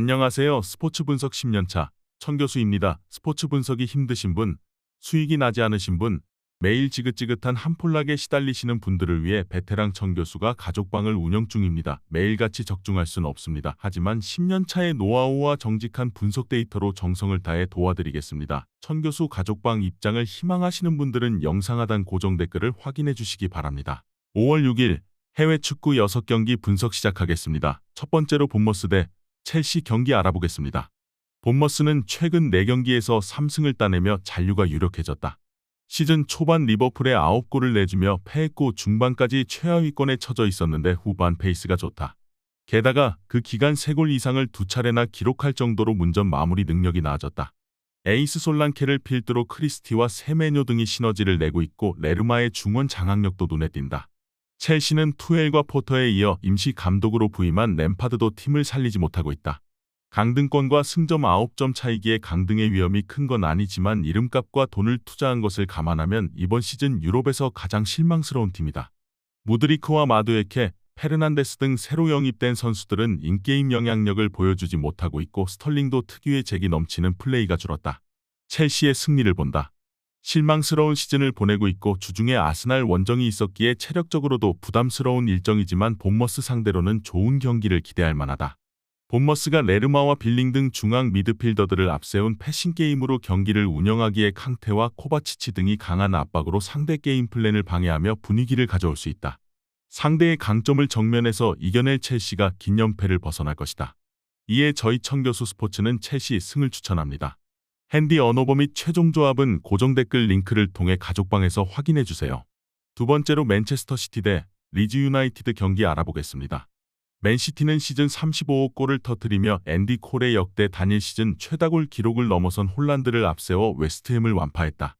안녕하세요. 스포츠 분석 10년차 천 교수입니다. 스포츠 분석이 힘드신 분, 수익이 나지 않으신 분, 매일 지긋지긋한 한폴락에 시달리시는 분들을 위해 베테랑 천 교수가 가족방을 운영 중입니다. 매일같이 적중할 수는 없습니다. 하지만 10년차의 노하우와 정직한 분석 데이터로 정성을 다해 도와드리겠습니다. 천 교수 가족방 입장을 희망하시는 분들은 영상 하단 고정 댓글을 확인해 주시기 바랍니다. 5월 6일 해외 축구 6경기 분석 시작하겠습니다. 첫 번째로 본머스 대 첼시 경기 알아보겠습니다. 본머스는 최근 4경기에서 3승을 따내며 잔류가 유력해졌다. 시즌 초반 리버풀에 9골을 내주며 패했고 중반까지 최하위권에 처져 있었는데 후반 페이스가 좋다. 게다가 그 기간 3골 이상을 두 차례나 기록할 정도로 문전 마무리 능력이 나아졌다. 에이스 솔란케를 필두로 크리스티와 세메뇨 등이 시너지를 내고 있고 레르마의 중원 장악력도 눈에 띈다. 첼시는 투엘과 포터에 이어 임시 감독으로 부임한 램파드도 팀을 살리지 못하고 있다. 강등권과 승점 9점 차이기에 강등의 위험이 큰 건 아니지만 이름값과 돈을 투자한 것을 감안하면 이번 시즌 유럽에서 가장 실망스러운 팀이다. 무드리크와 마두에케, 페르난데스 등 새로 영입된 선수들은 인게임 영향력을 보여주지 못하고 있고 스털링도 특유의 재기 넘치는 플레이가 줄었다. 첼시의 승리를 본다. 실망스러운 시즌을 보내고 있고 주중에 아스날 원정이 있었기에 체력적으로도 부담스러운 일정이지만 본머스 상대로는 좋은 경기를 기대할 만하다. 본머스가 레르마와 빌링 등 중앙 미드필더들을 앞세운 패싱 게임으로 경기를 운영하기에 캉테와 코바치치 등이 강한 압박으로 상대 게임 플랜을 방해하며 분위기를 가져올 수 있다. 상대의 강점을 정면에서 이겨낼 첼시가 긴 연패를 벗어날 것이다. 이에 저희 청교수 스포츠는 첼시 승을 추천합니다. 핸디 언어버 및 최종 조합은 고정 댓글 링크를 통해 가족방에서 확인해 주세요. 두 번째로 맨체스터 시티 대 리즈 유나이티드 경기 알아보겠습니다. 맨시티는 시즌 35호 골을 터뜨리며 앤디 콜의 역대 단일 시즌 최다골 기록을 넘어선 홀란드를 앞세워 웨스트햄을 완파했다.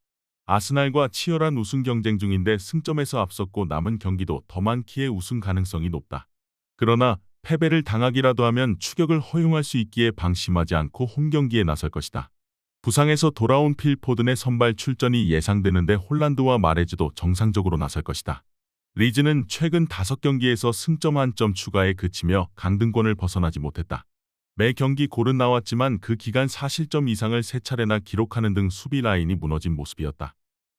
아스날과 치열한 우승 경쟁 중인데 승점에서 앞섰고 남은 경기도 더 많기에 우승 가능성이 높다. 그러나 패배를 당하기라도 하면 추격을 허용할 수 있기에 방심하지 않고 홈 경기에 나설 것이다. 부상에서 돌아온 필 포든의 선발 출전이 예상되는데 홀란드와 마레즈도 정상적으로 나설 것이다. 리즈는 최근 5경기에서 승점 한 점 추가에 그치며 강등권을 벗어나지 못했다. 매 경기 골은 나왔지만 그 기간 4실점 이상을 세 차례나 기록하는 등 수비 라인이 무너진 모습이었다.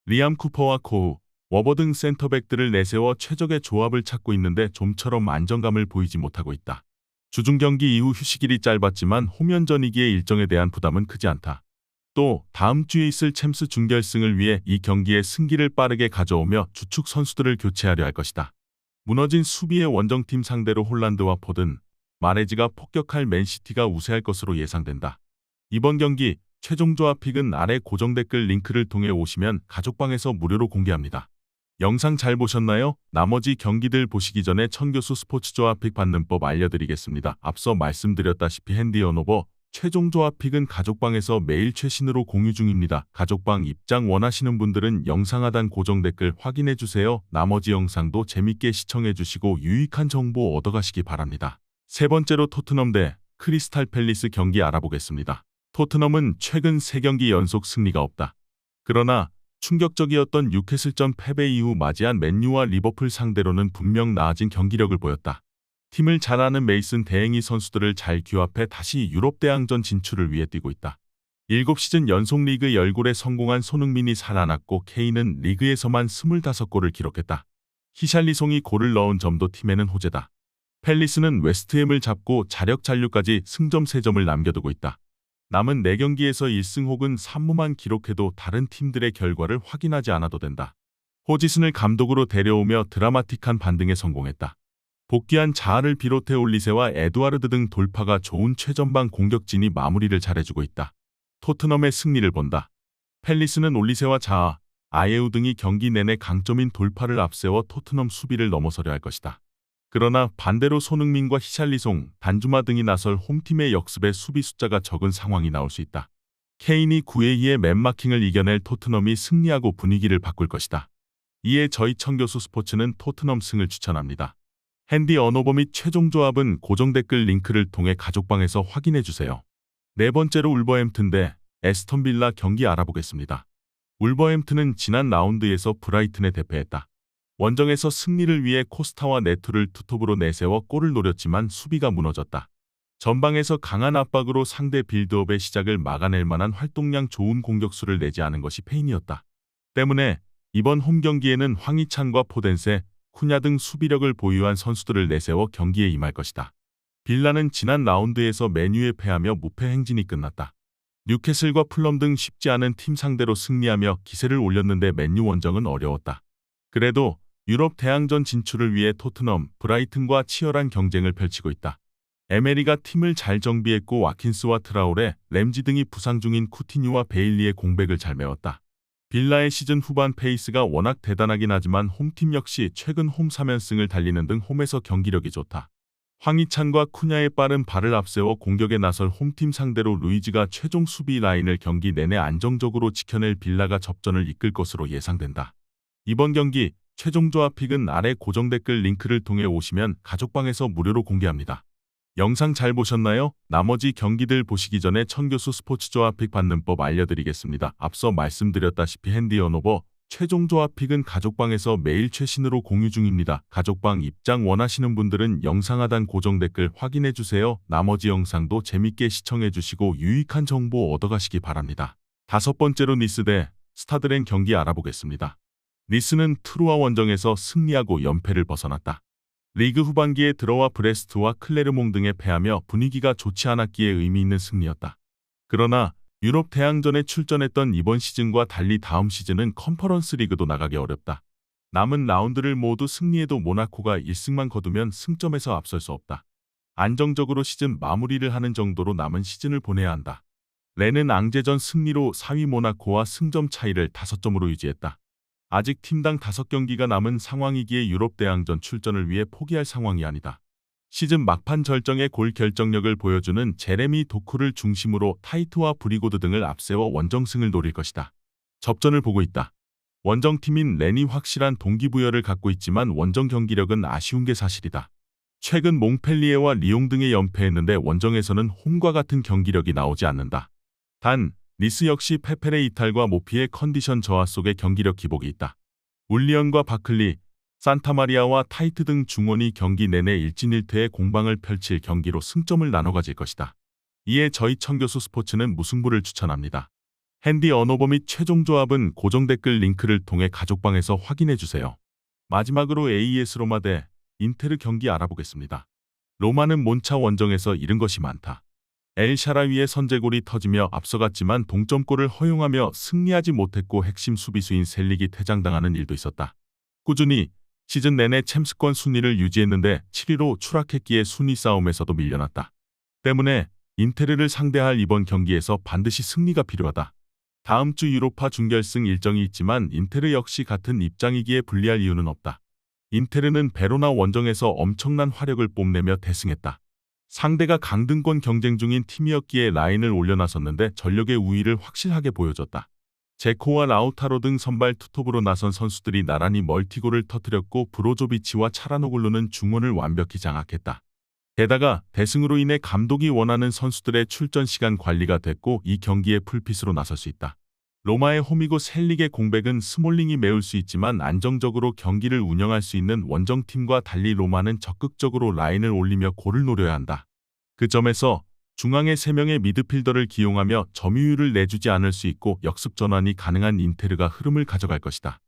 리암 쿠퍼와 코우, 워버 등 센터백들을 내세워 최적의 조합을 찾고 있는데 좀처럼 안정감을 보이지 못하고 있다. 주중 경기 이후 휴식일이 짧았지만 홈연전이기에 일정에 대한 부담은 크지 않다. 또 다음 주에 있을 챔스 준결승을 위해 이 경기에 승기를 빠르게 가져오며 주축 선수들을 교체하려 할 것이다. 무너진 수비의 원정팀 상대로 홀란드와 포든, 마레즈가 폭격할 맨시티가 우세할 것으로 예상된다. 이번 경기 최종 조합 픽은 아래 고정 댓글 링크를 통해 오시면 가족방에서 무료로 공개합니다. 영상 잘 보셨나요? 나머지 경기들 보시기 전에 천교수 스포츠 조합 픽 받는 법 알려드리겠습니다. 앞서 말씀드렸다시피 핸디 언오버 최종 조합 픽은 가족방에서 매일 최신으로 공유 중입니다. 가족방 입장 원하시는 분들은 영상 하단 고정 댓글 확인해 주세요. 나머지 영상도 재밌게 시청해 주시고 유익한 정보 얻어가시기 바랍니다. 세 번째로 토트넘 대 크리스탈 팰리스 경기 알아보겠습니다. 토트넘은 최근 3경기 연속 승리가 없다. 그러나 충격적이었던 뉴캐슬전 패배 이후 맞이한 맨유와 리버풀 상대로는 분명 나아진 경기력을 보였다. 팀을 잘 아는 메이슨 대행이 선수들을 잘 규합해 다시 유럽 대항전 진출을 위해 뛰고 있다. 7시즌 연속 리그 열골에 성공한 손흥민이 살아났고 케인은 리그에서만 25골을 기록했다. 히샬리송이 골을 넣은 점도 팀에는 호재다. 펠리스는 웨스트햄을 잡고 자력 잔류까지 승점 3점을 남겨두고 있다. 남은 4경기에서 1승 혹은 3무만 기록해도 다른 팀들의 결과를 확인하지 않아도 된다. 호지슨을 감독으로 데려오며 드라마틱한 반등에 성공했다. 복귀한 자아를 비롯해 올리세와 에두아르드 등 돌파가 좋은 최전방 공격진이 마무리를 잘해주고 있다. 토트넘의 승리를 본다. 펠리스는 올리세와 자아, 아예우 등이 경기 내내 강점인 돌파를 앞세워 토트넘 수비를 넘어서려 할 것이다. 그러나 반대로 손흥민과 히샬리송, 단주마 등이 나설 홈팀의 역습에 수비 숫자가 적은 상황이 나올 수 있다. 케인이 9회 2의 맨마킹을 이겨낼 토트넘이 승리하고 분위기를 바꿀 것이다. 이에 저희 청교수 스포츠는 토트넘 승을 추천합니다. 핸디 언어버 및 최종 조합은 고정 댓글 링크를 통해 가족방에서 확인해 주세요. 네 번째로 울버햄튼 대 에스턴 빌라 경기 알아보겠습니다. 울버햄튼은 지난 라운드에서 브라이튼에 대패했다. 원정에서 승리를 위해 코스타와 네투를 투톱으로 내세워 골을 노렸지만 수비가 무너졌다. 전방에서 강한 압박으로 상대 빌드업의 시작을 막아낼 만한 활동량 좋은 공격수를 내지 않은 것이 페인이었다. 때문에 이번 홈 경기에는 황희찬과 포덴세, 쿠냐 등 수비력을 보유한 선수들을 내세워 경기에 임할 것이다. 빌라는 지난 라운드에서 메뉴에 패하며 무패 행진이 끝났다. 뉴캐슬과 플럼 등 쉽지 않은 팀 상대로 승리하며 기세를 올렸는데 맨유 원정은 어려웠다. 그래도 유럽 대항전 진출을 위해 토트넘, 브라이튼과 치열한 경쟁을 펼치고 있다. 에메리가 팀을 잘 정비했고 와킨스와 트라우레, 램지 등이 부상 중인 쿠티뉴와 베일리의 공백을 잘 메웠다. 빌라의 시즌 후반 페이스가 워낙 대단하긴 하지만 홈팀 역시 최근 홈 3연승을 달리는 등 홈에서 경기력이 좋다. 황희찬과 쿠냐의 빠른 발을 앞세워 공격에 나설 홈팀 상대로 루이지가 최종 수비 라인을 경기 내내 안정적으로 지켜낼 빌라가 접전을 이끌 것으로 예상된다. 이번 경기 최종 조합픽은 아래 고정 댓글 링크를 통해 오시면 가족방에서 무료로 공개합니다. 영상 잘 보셨나요? 나머지 경기들 보시기 전에 천교수 스포츠 조합 픽 받는 법 알려드리겠습니다. 앞서 말씀드렸다시피 핸디 언오버 최종 조합 픽은 가족방에서 매일 최신으로 공유 중입니다. 가족방 입장 원하시는 분들은 영상 하단 고정 댓글 확인해주세요. 나머지 영상도 재밌게 시청해주시고 유익한 정보 얻어가시기 바랍니다. 다섯 번째로 니스 대 스타드랭 경기 알아보겠습니다. 니스는 트루아 원정에서 승리하고 연패를 벗어났다. 리그 후반기에 들어와 브레스트와 클레르몽 등에 패하며 분위기가 좋지 않았기에 의미 있는 승리였다. 그러나 유럽 대항전에 출전했던 이번 시즌과 달리 다음 시즌은 컨퍼런스 리그도 나가기 어렵다. 남은 라운드를 모두 승리해도 모나코가 1승만 거두면 승점에서 앞설 수 없다. 안정적으로 시즌 마무리를 하는 정도로 남은 시즌을 보내야 한다. 레는 앙제전 승리로 4위 모나코와 승점 차이를 5점으로 유지했다. 아직 팀당 5경기가 남은 상황이기에 유럽 대항전 출전을 위해 포기할 상황이 아니다. 시즌 막판 절정의 골 결정력을 보여주는 제레미 도쿠를 중심으로 타이트와 브리고드 등을 앞세워 원정승을 노릴 것이다. 접전을 보고 있다. 원정팀인 렌이 확실한 동기부여를 갖고 있지만 원정 경기력은 아쉬운 게 사실이다. 최근 몽펠리에와 리옹 등에 연패했는데 원정에서는 홈과 같은 경기력이 나오지 않는다. 단, 니스 역시 페페레 이탈과 모피의 컨디션 저하 속에 경기력 기복이 있다. 울리언과 바클리, 산타마리아와 타이트 등 중원이 경기 내내 일진일퇴의 공방을 펼칠 경기로 승점을 나눠 가질 것이다. 이에 저희 청교수 스포츠는 무승부를 추천합니다. 핸디 언어버 및 최종 조합은 고정 댓글 링크를 통해 가족방에서 확인해 주세요. 마지막으로 AES 로마 대 인테르 경기 알아보겠습니다. 로마는 몬차 원정에서 잃은 것이 많다. 엘 샤라위의 선제골이 터지며 앞서갔지만 동점골을 허용하며 승리하지 못했고 핵심 수비수인 셀릭이 퇴장당하는 일도 있었다. 꾸준히 시즌 내내 챔스권 순위를 유지했는데 7위로 추락했기에 순위 싸움에서도 밀려났다. 때문에 인테르를 상대할 이번 경기에서 반드시 승리가 필요하다. 다음 주 유로파 준결승 일정이 있지만 인테르 역시 같은 입장이기에 불리할 이유는 없다. 인테르는 베로나 원정에서 엄청난 화력을 뽐내며 대승했다. 상대가 강등권 경쟁 중인 팀이었기에 라인을 올려나섰는데 전력의 우위를 확실하게 보여줬다. 제코와 라우타로 등 선발 투톱으로 나선 선수들이 나란히 멀티골을 터뜨렸고 브로조비치와 차라노글루는 중원을 완벽히 장악했다. 게다가 대승으로 인해 감독이 원하는 선수들의 출전 시간 관리가 됐고 이 경기에 풀핏으로 나설 수 있다. 로마의 홈이고 셀릭의 공백은 스몰링이 메울 수 있지만 안정적으로 경기를 운영할 수 있는 원정팀과 달리 로마는 적극적으로 라인을 올리며 골을 노려야 한다. 그 점에서 중앙에 3명의 미드필더를 기용하며 점유율을 내주지 않을 수 있고 역습 전환이 가능한 인테르가 흐름을 가져갈 것이다.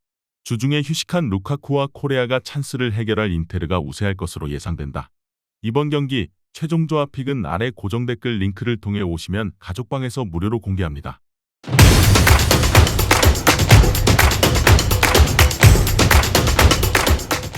주중에 휴식한 루카쿠와 코레아가 찬스를 해결할 인테르가 우세할 것으로 예상된다. 이번 경기 최종 조합픽은 아래 고정 댓글 링크를 통해 오시면 가족방에서 무료로 공개합니다.